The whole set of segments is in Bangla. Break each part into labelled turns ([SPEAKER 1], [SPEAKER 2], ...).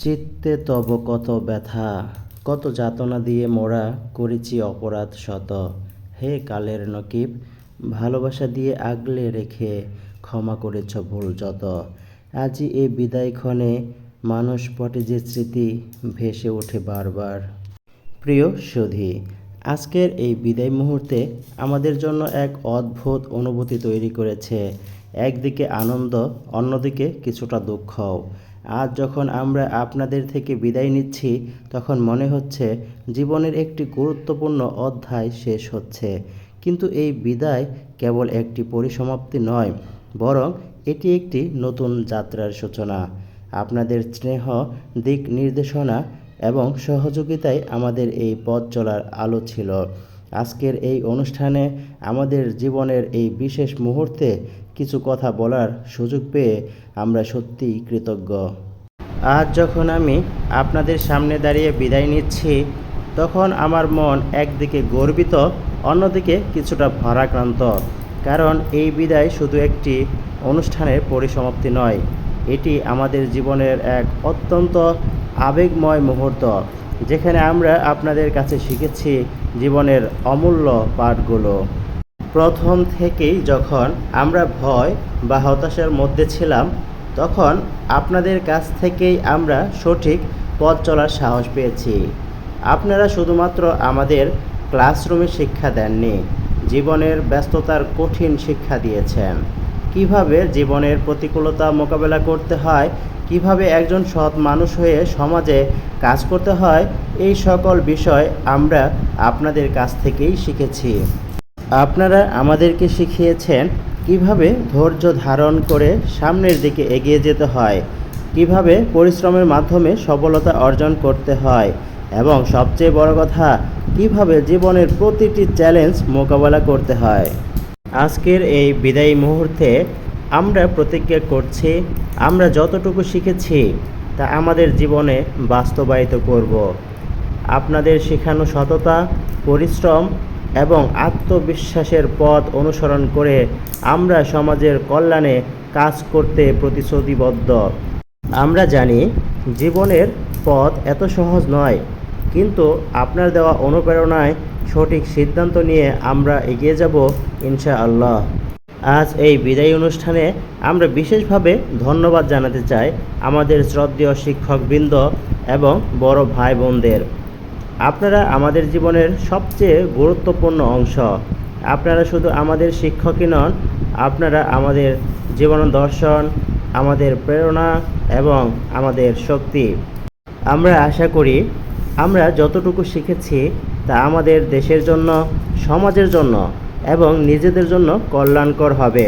[SPEAKER 1] চিত্তে তব কত ব্যথা, কত যাতনা দিয়ে মোরা করেছি অপরাধ শত। হে কালের নকিব, ভালোবাসা দিয়ে আগলে রেখে ক্ষমা করেছ ভুল যত। আজই এই বিদায় ক্ষণে মানুষ পটে যে স্মৃতি, ভেসে ওঠে বারবার। প্রিয় সুধী, আজকের এই বিদায় মুহূর্তে আমাদের জন্য এক অদ্ভুত অনুভূতি তৈরি করেছে। একদিকে আনন্দ, অন্যদিকে কিছুটা দুঃখও। আজ যখন আমরা আপনাদের থেকে বিদায় নিচ্ছি, তখন মনে হচ্ছে জীবনের একটি গুরুত্বপূর্ণ অধ্যায় শেষ হচ্ছে। কিন্তু এই বিদায় কেবল একটি পরিসমাপ্তি নয়, বরং এটি একটি নতুন যাত্রার সূচনা। আপনাদের স্নেহ, দিক নির্দেশনা এবং সহযোগিতায় আমাদের এই পথ চলার আলো ছিল। আজকের এই অনুষ্ঠানে আমাদের জীবনের এই বিশেষ মুহূর্তে কিছু কথা বলার সুযোগ পেয়ে আমরা সত্যিই কৃতজ্ঞ। আজ যখন আমি আপনাদের সামনে দাঁড়িয়ে বিদায় নিচ্ছি, তখন আমার মন একদিকে গর্বিত, অন্যদিকে কিছুটা ভারাক্রান্ত। কারণ এই বিদায় শুধু একটি অনুষ্ঠানের পরিসমাপ্তি নয়, এটি আমাদের জীবনের এক অত্যন্ত আবেগময় মুহূর্ত। যেখানে আমরা আপনাদের কাছে শিখেছি জীবনের অমূল্য পাঠগুলো। প্রথম থেকেই যখন আমরা ভয় বা হতাশার মধ্যে ছিলাম, তখন আপনাদের কাছ থেকেই আমরা সঠিক পথ চলার সাহস পেয়েছি। আপনারা শুধুমাত্র আমাদের ক্লাসরুমে শিক্ষা দেননি, জীবনের ব্যস্ততার কঠিন শিক্ষা দিয়েছেন। কীভাবে জীবনের প্রতিকূলতা মোকাবেলা করতে হয় কীভাবে একজন সৎ মানুষ হয়ে সমাজে কাজ করতে হয়, এই সকল বিষয় আমরা আপনাদের কাছ থেকেই শিখেছি। আপনারা আমাদেরকে শিখিয়েছেন কীভাবে ধৈর্য ধারণ করে সামনের দিকে এগিয়ে যেতে হয়, কীভাবে পরিশ্রমের মাধ্যমে সফলতা অর্জন করতে হয় এবং সবচেয়ে বড় কথা, কীভাবে জীবনের প্রতিটি চ্যালেঞ্জ মোকাবেলা করতে হয়। আজকের এই বিদায়ী মুহূর্তে আমরা প্রতিজ্ঞা করছি আমরা যতটুকু শিখেছি, তা আমাদের জীবনে বাস্তবায়িত করব। আপনাদের শেখানো সততা, পরিশ্রম এবং আত্মবিশ্বাসের পথ অনুসরণ করে আমরা সমাজের কল্যাণে কাজ করতে প্রতিশ্রুতিবদ্ধ। আমরা জানি, জীবনের পথ এত সহজ নয়, কিন্তু আপনার দেওয়া অনুপ্রেরণায় সঠিক সিদ্ধান্ত নিয়ে আমরা এগিয়ে যাব, ইনশাআল্লাহ। আজ এই বিদায়ী অনুষ্ঠানে আমরা বিশেষভাবে ধন্যবাদ জানাতে চাই আমাদের শ্রদ্ধেয় শিক্ষকবৃন্দ এবং বড় ভাই বোনদের আপনারা আমাদের জীবনের সবচেয়ে গুরুত্বপূর্ণ অংশ। আপনারা শুধু আমাদের শিক্ষকই নন, আপনারা আমাদের জীবন দর্শন, আমাদের প্রেরণা এবং আমাদের শক্তি। আমরা আশা করি, আমরা যতটুকু শিখেছি তা আমাদের দেশের জন্য, সমাজের জন্য এবং নিজেদের জন্য কল্যাণকর হবে।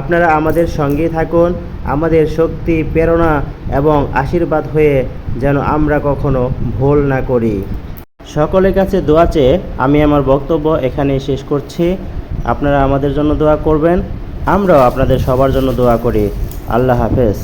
[SPEAKER 1] আপনারা আমাদের সঙ্গেই থাকুন, আমাদের শক্তি, প্রেরণা এবং আশীর্বাদ হয়ে যেন আমরা কখনো ভুল না করি। সকলের কাছে দোয়া চেয়ে আমি আমার বক্তব্য এখানে শেষ করছি। আপনারা আমাদের জন্য দোয়া করবেন, আমরাও আপনাদের সবার জন্য দোয়া করি। আল্লাহ হাফেজ।